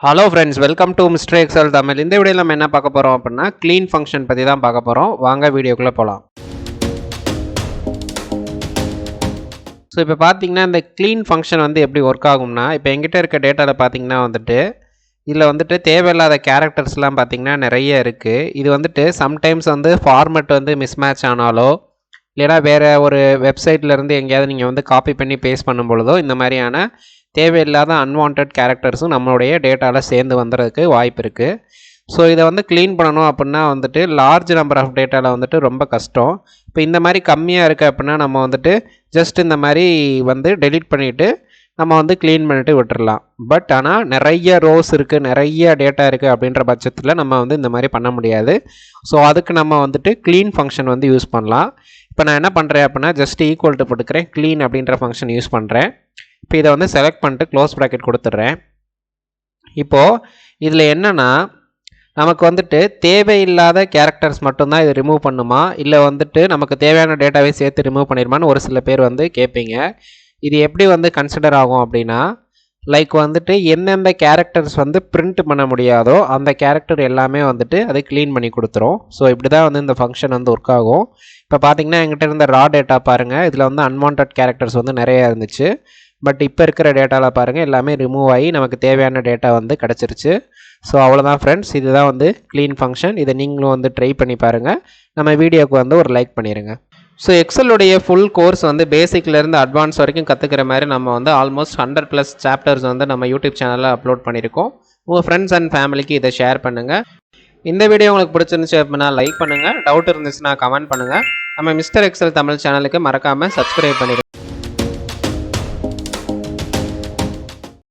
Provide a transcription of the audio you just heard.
Hello friends welcome to Mister Excel Tamil இந்த வீடியோவில் நம்ம என்ன பார்க்க போகிறோம் அப்படின்னா க்ளீன் ஃபங்க்ஷன் பற்றி தான் பார்க்க போகிறோம் வாங்க வீடியோக்குள்ளே போகலாம் ஸோ இப்போ பார்த்தீங்கன்னா இந்த க்ளீன் ஃபங்க்ஷன் வந்து எப்படி ஒர்க் ஆகும்னா இப்போ எங்கிட்ட இருக்க டேட்டாவில் பார்த்தீங்கன்னா வந்துட்டு இதில் வந்துட்டு தேவையில்லாத கேரக்டர்ஸ்லாம் பார்த்தீங்கன்னா நிறைய இருக்குது இது வந்துட்டு சம்டைம்ஸ் வந்து ஃபார்மெட் வந்து மிஸ்மேட்ச் ஆனாலோ இல்லைனா வேறு ஒரு வெப்சைட்லேருந்து எங்கேயாவது நீங்கள் வந்து காப்பி பண்ணி பேஸ்ட் பண்ணும் பொழுதோ இந்த மாதிரியான தேவையில்லாத அன்வான்ட் கேரக்டர்ஸும் நம்மளுடைய டேட்டாவில் சேர்ந்து வந்துறதுக்கு வாய்ப்பு இருக்குது ஸோ இதை வந்து க்ளீன் பண்ணணும் அப்படின்னா வந்துட்டு லார்ஜ் நம்பர் ஆஃப் டேட்டாவில் வந்துட்டு ரொம்ப கஷ்டம். இப்போ இந்த மாதிரி கம்மியாக இருக்குது அப்படின்னா நம்ம வந்துட்டு ஜஸ்ட் இந்த மாதிரி வந்து டெலீட் பண்ணிவிட்டு நம்ம வந்து க்ளீன் பண்ணிவிட்டு விட்டுறலாம். பட் ஆனால் நிறைய ரோஸ் இருக்குது நிறைய டேட்டா இருக்குது அப்படின்ற பட்சத்தில் நம்ம வந்து இந்த மாதிரி பண்ண முடியாது. ஸோ அதுக்கு நம்ம வந்துட்டு க்ளீன் ஃபங்க்ஷன் வந்து யூஸ் பண்ணலாம். இப்போ நான் என்ன பண்ணுறேன் அப்படின்னா ஜஸ்ட் ஈக்குவல் டு போட்டுக்கிறேன் க்ளீன் அப்படின்ற ஃபங்க்ஷன் யூஸ் பண்ணுறேன் இப்போ இதை வந்து செலக்ட் பண்ணிட்டு க்ளோஸ் ப்ராக்கெட் கொடுத்துட்றேன். இப்போது இதில் என்னென்னா நமக்கு வந்துட்டு தேவையில்லாத கேரக்டர்ஸ் மட்டும்தான் இது ரிமூவ் பண்ணுமா? இல்லை வந்துட்டு நமக்கு தேவையான டேட்டாவே சேர்த்து ரிமூவ் பண்ணிடுமான்னு ஒரு சில பேர் வந்து கேட்பீங்க. இது எப்படி வந்து கன்சிடர் ஆகும் அப்படின்னா லைக் வந்துட்டு எந்தெந்த கேரக்டர்ஸ் வந்து பிரிண்ட் பண்ண முடியாதோ அந்த கேரக்டர் எல்லாமே வந்துட்டு அதை க்ளீன் பண்ணி கொடுத்துரும். ஸோ இப்படி தான் வந்து இந்த ஃபங்க்ஷன் வந்து ஒர்க் ஆகும். இப்போ பார்த்தீங்கன்னா எங்கிட்ட இருந்த ரா டேட்டா பாருங்கள் இதில் வந்து அன்வான்ட் கேரக்டர்ஸ் வந்து நிறையா இருந்துச்சு. பட் இப்போ இருக்கிற டேட்டாவில் பாருங்கள் எல்லாமே ரிமூவ் ஆகி நமக்கு தேவையான டேட்டா வந்து கிடச்சிருச்சு. ஸோ அவ்வளோதான் ஃப்ரெண்ட்ஸ் இதுதான் வந்து க்ளீன் ஃபங்க்ஷன் இதை நீங்களும் வந்து ட்ரை பண்ணி பாருங்கள் நம்ம வீடியோக்கு வந்து ஒரு லைக் பண்ணிடுங்க ஸோ எக்ஸலுடைய ஃபுல் கோர்ஸ் வந்து பேசிக்லேருந்து அட்வான்ஸ் வரைக்கும் கற்றுக்கிற மாதிரி நம்ம வந்து ஆல்மோஸ்ட் ஹண்ட்ரட் ப்ளஸ் சாப்டர்ஸ் வந்து நம்ம யூடியூப் சேனலில் அப்லோட் பண்ணியிருக்கோம். உங்கள் ஃப்ரெண்ட்ஸ் அண்ட் ஃபேமிலிக்கு இதை ஷேர் பண்ணுங்கள் இந்த வீடியோ உங்களுக்கு பிடிச்சிருந்துச்சு அப்படின்னா லைக் பண்ணுங்கள் டவுட் இருந்துச்சுன்னா கமெண்ட் பண்ணுங்கள் நம்ம மிஸ்டர் எக்ஸல் தமிழ் சேனலுக்கு மறக்காமல் சப்ஸ்கிரைப் பண்ணிடுங்க